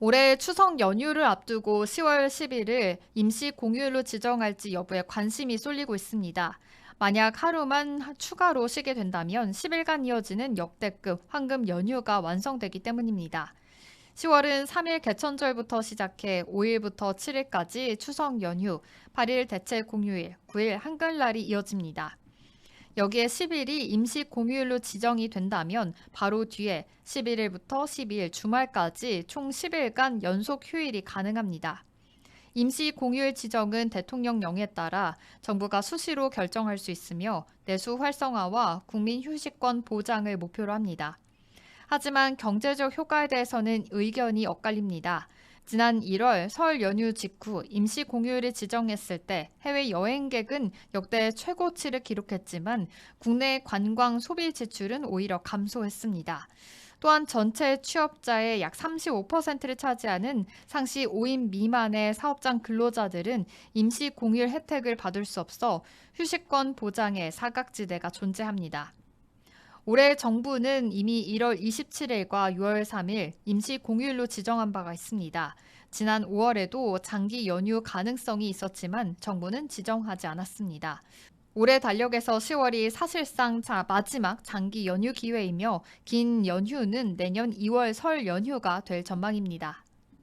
올해 추석 연휴를 앞두고 10월 10일을 임시 공휴일로 지정할지 여부에 관심이 쏠리고 있습니다. 만약 하루만 추가로 쉬게 된다면 10일간 이어지는 역대급 황금 연휴가 완성되기 때문입니다. 10월은 3일 개천절부터 시작해 5일부터 7일까지 추석 연휴, 8일 대체 공휴일, 9일 한글날이 이어집니다. 여기에 10일이 임시 공휴일로 지정이 된다면 바로 뒤에 11일부터 12일 주말까지 총 10일간 연속 휴일이 가능합니다. 임시 공휴일 지정은 대통령령에 따라 정부가 수시로 결정할 수 있으며 내수 활성화와 국민 휴식권 보장을 목표로 합니다. 하지만 경제적 효과에 대해서는 의견이 엇갈립니다. 지난 1월 설 연휴 직후 임시 공휴일을 지정했을 때 해외 여행객은 역대 최고치를 기록했지만 국내 관광 소비 지출은 오히려 감소했습니다. 또한 전체 취업자의 약 35%를 차지하는 상시 5인 미만의 사업장 근로자들은 임시 공휴일 혜택을 받을 수 없어 휴식권 보장의 사각지대가 존재합니다. 올해 정부는 이미 1월 27일과 6월 3일 임시 공휴일로 지정한 바가 있습니다. 지난 5월에도 장기 연휴 가능성이 있었지만 정부는 지정하지 않았습니다. 올해 달력에서 10월이 사실상 자 마지막 장기 연휴 기회이며 긴 연휴는 내년 2월 설 연휴가 될 전망입니다.